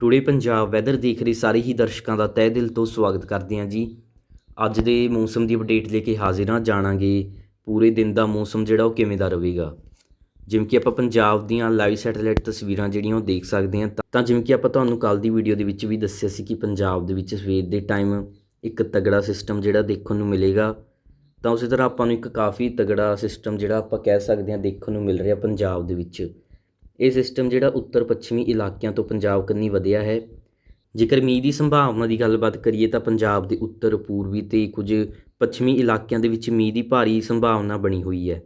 Today Punjab weather ਦੇਖ ਰਹੇ ਸਾਰੇ ਹੀ ਦਰਸ਼ਕਾਂ ਦਾ ਤਹਿ ਦਿਲ ਤੋਂ ਸਵਾਗਤ ਕਰਦੇ ਹਾਂ ਜੀ। ਅੱਜ ਦੇ ਮੌਸਮ ਦੀ ਅਪਡੇਟ ਲੈ ਕੇ ਹਾਜ਼ਰ ਹਾਂ, ਜਾਣਾਂਗੇ ਪੂਰੇ ਦਿਨ ਦਾ ਮੌਸਮ ਜਿਹੜਾ ਉਹ ਕਿਵੇਂ ਦਾ ਰਹੇਗਾ। ਜਿਵੇਂ ਕਿ ਆਪਾਂ ਪੰਜਾਬ ਦੀਆਂ ਲਾਈਵ ਸੈਟੇਲਾਈਟ ਤਸਵੀਰਾਂ ਜਿਹੜੀਆਂ ਉਹ ਦੇਖ ਸਕਦੇ ਹਾਂ, ਤਾਂ- ਜਿਵੇਂ ਕਿ ਆਪਾਂ ਤੁਹਾਨੂੰ ਕੱਲ ਦੀ ਵੀਡੀਓ ਦੇ ਵਿੱਚ ਵੀ ਦੱਸਿਆ ਸੀ ਕਿ ਪੰਜਾਬ ਦੇ ਵਿੱਚ ਸਵੇਰ ਦੇ ਟਾਈਮ ਇੱਕ ਤਗੜਾ ਸਿਸਟਮ ਜਿਹੜਾ ਦੇਖਣ ਨੂੰ ਮਿਲੇਗਾ। ਤਾਂ ਉਸੇ ਤਰ੍ਹਾਂ ਆਪਾਂ ਨੂੰ ਇੱਕ ਕਾਫੀ ਤਗੜਾ ਸਿਸਟਮ ਜਿਹੜਾ ਆਪਾਂ ਕਹਿ ਸਕਦੇ ਹਾਂ ਦੇਖਣ ਨੂੰ ਮਿਲ ਰਿਹਾ ਪੰਜਾਬ ਦੇ ਵਿੱਚ। ਇਹ ਸਿਸਟਮ ਜਿਹੜਾ ਉੱਤਰ ਪੱਛਮੀ ਇਲਾਕਿਆਂ ਤੋਂ ਪੰਜਾਬ ਕੰਨੀ ਵਧਿਆ ਹੈ। ਜੇਕਰ ਮੀਂਹ ਦੀ ਸੰਭਾਵਨਾ ਦੀ ਗੱਲਬਾਤ ਕਰੀਏ ਤਾਂ ਪੰਜਾਬ ਦੇ ਉੱਤਰ, ਪੂਰਬੀ ਤੇ ਕੁਝ ਪੱਛਮੀ ਇਲਾਕਿਆਂ ਦੇ ਵਿੱਚ ਮੀਂਹ ਦੀ ਭਾਰੀ ਸੰਭਾਵਨਾ ਬਣੀ ਹੋਈ ਹੈ।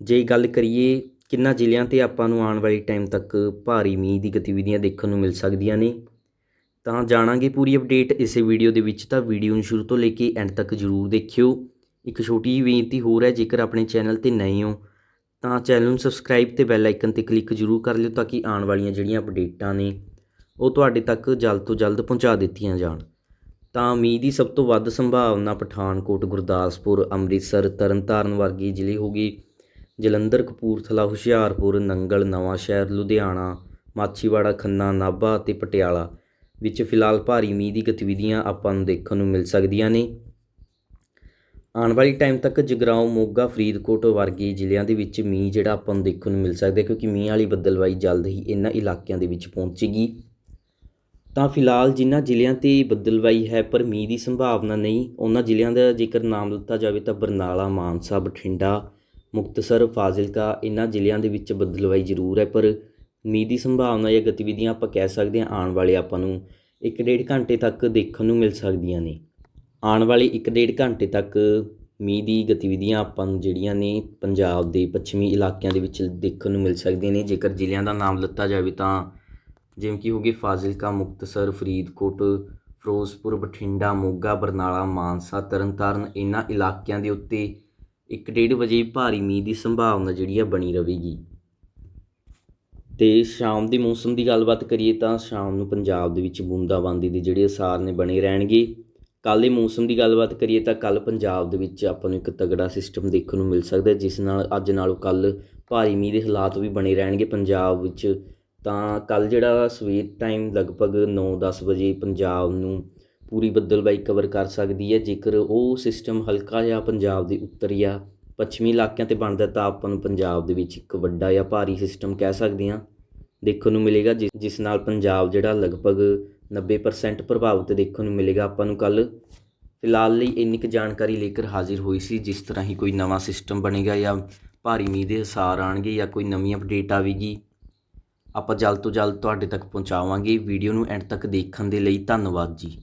ਜੇ ਗੱਲ ਕਰੀਏ ਕਿੰਨਾ ਜ਼ਿਲ੍ਹਿਆਂ ਤੇ ਆਪਾਂ ਨੂੰ ਆਉਣ ਵਾਲੇ ਟਾਈਮ ਤੱਕ ਭਾਰੀ ਮੀਂਹ ਦੀ ਗਤੀਵਿਧੀਆਂ ਦੇਖਣ ਨੂੰ ਮਿਲ ਸਕਦੀਆਂ ਨੇ, ਤਾਂ ਜਾਣਾਂਗੇ ਪੂਰੀ ਅਪਡੇਟ ਇਸੇ ਵੀਡੀਓ ਦੇ ਵਿੱਚ। ਤਾਂ ਵੀਡੀਓ ਨੂੰ ਸ਼ੁਰੂ ਤੋਂ ਲੈ ਕੇ ਐਂਡ ਤੱਕ ਜ਼ਰੂਰ ਦੇਖਿਓ। ਇੱਕ ਛੋਟੀ ਜਿਹੀ ਬੇਨਤੀ ਹੋਰ ਹੈ, ਜੇਕਰ ਆਪਣੇ ਚੈਨਲ ਤੇ ਨਏ ਹੋ ਤਾਂ ਚੈਨਲ ਨੂੰ ਸਬਸਕ੍ਰਾਈਬ ਤੇ ਬੈਲ ਆਈਕਨ ਤੇ ਕਲਿੱਕ ਜ਼ਰੂਰ ਕਰ ਲਿਓ ਤਾਂ ਕਿ ਆਉਣ ਵਾਲੀਆਂ ਜਿਹੜੀਆਂ ਅਪਡੇਟਾਂ ਨੇ, ਉਹ ਤੁਹਾਡੇ ਤੱਕ ਜਲਦ ਤੋਂ ਜਲਦ ਪਹੁੰਚਾ ਦਿੱਤੀਆਂ ਜਾਣ। ਤਾਂ ਮੀਂਹ ਦੀ ਸਭ ਤੋਂ ਵੱਧ ਸੰਭਾਵਨਾ ਪਠਾਨਕੋਟ, ਗੁਰਦਾਸਪੁਰ, ਅੰਮ੍ਰਿਤਸਰ, ਤਰਨਤਾਰਨ ਵਰਗੇ ਜ਼ਿਲ੍ਹੇ ਹੋ ਗਏ। ਜਲੰਧਰ, ਕਪੂਰਥਲਾ, ਹੁਸ਼ਿਆਰਪੁਰ, ਨੰਗਲ, ਨਵਾਂਸ਼ਹਿਰ, ਲੁਧਿਆਣਾ, ਮਾਛੀਵਾੜਾ, ਖੰਨਾ, ਨਾਭਾ ਅਤੇ ਪਟਿਆਲਾ ਵਿੱਚ ਫਿਲਹਾਲ ਭਾਰੀ ਮੀਂਹ ਦੀ ਗਤੀਵਿਧੀਆਂ ਆਪਾਂ ਨੂੰ ਦੇਖਣ ਨੂੰ ਮਿਲ ਸਕਦੀਆਂ ਨੇ। ਆਉਣ ਵਾਲੀ ਟਾਈਮ ਤੱਕ ਜਗਰਾਉਂ, ਮੋਗਾ, ਫਰੀਦਕੋਟ ਵਰਗੇ ਜ਼ਿਲ੍ਹਿਆਂ ਦੇ ਵਿੱਚ ਮੀਂਹ ਜਿਹੜਾ ਆਪਾਂ ਨੂੰ ਦੇਖਣ ਨੂੰ ਮਿਲ ਸਕਦਾ ਕਿਉਂਕਿ ਮੀਂਹ ਵਾਲੀ ਬੱਦਲਵਾਈ ਜਲਦ ਹੀ ਇਹਨਾਂ ਇਲਾਕਿਆਂ ਦੇ ਵਿੱਚ ਪਹੁੰਚੇਗੀ। ਤਾਂ ਫਿਲਹਾਲ ਜਿਨ੍ਹਾਂ ਜ਼ਿਲ੍ਹਿਆਂ ਤੇ ਬੱਦਲਵਾਈ ਹੈ ਪਰ ਮੀਂਹ ਦੀ ਸੰਭਾਵਨਾ ਨਹੀਂ, ਉਹਨਾਂ ਜ਼ਿਲ੍ਹਿਆਂ ਦਾ ਜੇਕਰ ਨਾਮ ਲਿੱਤਾ ਜਾਵੇ ਤਾਂ ਬਰਨਾਲਾ, ਮਾਨਸਾ, ਬਠਿੰਡਾ, ਮੁਕਤਸਰ, ਫਾਜ਼ਿਲਕਾ, ਇਹਨਾਂ ਜ਼ਿਲ੍ਹਿਆਂ ਦੇ ਵਿੱਚ ਬੱਦਲਵਾਈ ਜ਼ਰੂਰ ਹੈ ਪਰ ਮੀਂਹ ਦੀ ਸੰਭਾਵਨਾ ਜਾਂ ਗਤੀਵਿਧੀਆਂ ਆਪਾਂ ਕਹਿ ਸਕਦੇ ਹਾਂ ਆਉਣ ਵਾਲੇ ਆਪਾਂ ਨੂੰ 1.5 ਘੰਟੇ ਤੱਕ ਦੇਖਣ ਨੂੰ ਮਿਲ ਸਕਦੀਆਂ ਨੇ। ਆਉਣ ਵਾਲੇ 1.5 ਘੰਟੇ ਤੱਕ ਮੀਂਹ ਦੀ ਗਤੀਵਿਧੀਆਂ ਆਪਾਂ ਨੂੰ ਜਿਹੜੀਆਂ ਨੇ ਪੰਜਾਬ ਦੇ ਪੱਛਮੀ ਇਲਾਕਿਆਂ ਦੇ ਵਿੱਚ ਦੇਖਣ ਨੂੰ ਮਿਲ ਸਕਦੀਆਂ ਨੇ। ਜੇਕਰ ਜ਼ਿਲ੍ਹਿਆਂ ਦਾ ਨਾਮ ਲਿੱਤਾ ਜਾਵੇ ਤਾਂ ਜਿਵੇਂ ਕਿ ਹੋ ਗਏ ਫਾਜ਼ਿਲਕਾ, ਮੁਕਤਸਰ, ਫਰੀਦਕੋਟ, ਫਿਰੋਜ਼ਪੁਰ, ਬਠਿੰਡਾ, ਮੋਗਾ, ਬਰਨਾਲਾ, ਮਾਨਸਾ, ਤਰਨਤਾਰਨ, ਇਹਨਾਂ ਇਲਾਕਿਆਂ ਦੇ ਉੱਤੇ 1:30 ਵਜੇ ਭਾਰੀ ਮੀਂਹ ਦੀ ਸੰਭਾਵਨਾ ਜਿਹੜੀ ਆ ਬਣੀ ਰਹੇਗੀ। ਤੇ ਸ਼ਾਮ ਦੇ ਮੌਸਮ ਦੀ ਗੱਲਬਾਤ ਕਰੀਏ ਤਾਂ ਸ਼ਾਮ ਨੂੰ ਪੰਜਾਬ ਦੇ ਵਿੱਚ ਬੂੰਦਾਬਾਂਦੀ ਦੇ ਜਿਹੜੇ ਅਸਾਰ ਨੇ ਬਣੇ ਰਹਿਣਗੇ। ਕੱਲ੍ਹ ਦੇ ਮੌਸਮ ਦੀ ਗੱਲਬਾਤ ਕਰੀਏ ਤਾਂ ਕੱਲ ਪੰਜਾਬ ਦੇ ਵਿੱਚ ਆਪਾਂ ਨੂੰ ਇੱਕ ਤਗੜਾ ਸਿਸਟਮ ਦੇਖਣ ਨੂੰ ਮਿਲ ਸਕਦਾ ਜਿਸ ਨਾਲ ਅੱਜ ਨਾਲੋਂ ਕੱਲ ਭਾਰੀ ਮੀਂਹ ਦੇ ਹਾਲਾਤ ਵੀ ਬਣੇ ਰਹਿਣਗੇ ਪੰਜਾਬ ਵਿੱਚ। ਤਾਂ ਕੱਲ ਜਿਹੜਾ ਸਵੇਰ ਟਾਈਮ ਲਗਭਗ 9-10 ਵਜੇ ਪੰਜਾਬ ਨੂੰ ਪੂਰੀ ਬੱਦਲਬਾਈ ਕਵਰ ਕਰ ਸਕਦੀ ਹੈ। ਜੇਕਰ ਉਹ ਸਿਸਟਮ ਹਲਕਾ ਜਿਹਾ ਪੰਜਾਬ ਦੇ ਉੱਤਰ ਜਾਂ ਪੱਛਮੀ ਇਲਾਕਿਆਂ ਤੇ ਬਣਦਾ ਤਾਂ ਆਪਾਂ ਨੂੰ ਪੰਜਾਬ ਦੇ ਵਿੱਚ ਇੱਕ ਵੱਡਾ ਜਾਂ ਭਾਰੀ ਸਿਸਟਮ ਕਹਿ ਸਕਦੇ ਹਾਂ, ਦੇਖਣ ਨੂੰ ਮਿਲੇਗਾ ਜਿਸ ਜਿਸ ਨਾਲ ਪੰਜਾਬ ਜਿਹੜਾ ਲਗਭਗ 90% ਪ੍ਰਭਾਵਿਤ ਦੇਖਣ ਨੂੰ ਮਿਲੇਗਾ। ਆਪਾਂ ਨੂੰ ਕੱਲ ਫਿਲਹਾਲ ਲਈ ਇੰਨੀ ਕੁ ਜਾਣਕਾਰੀ ਲੈ ਕੇ ਹਾਜ਼ਰ ਹੋਈ ਸੀ, ਜਿਸ ਤਰ੍ਹਾਂ ਹੀ ਕੋਈ ਨਵਾਂ ਸਿਸਟਮ ਬਣੇਗਾ ਜਾਂ ਭਾਰੀ ਮੀਂਹ ਦੇ ਅਸਾਰ ਆਣਗੇ ਜਾਂ ਕੋਈ ਨਵੀਂ ਅਪਡੇਟ ਆਵੇਗੀ, ਆਪਾਂ ਜਲਦ ਤੋਂ ਜਲਦ ਤੁਹਾਡੇ ਤੱਕ ਪਹੁੰਚਾਵਾਂਗੇ। ਵੀਡੀਓ ਨੂੰ ਐਂਡ ਤੱਕ ਦੇਖਣ ਦੇ ਲਈ ਧੰਨਵਾਦ ਜੀ।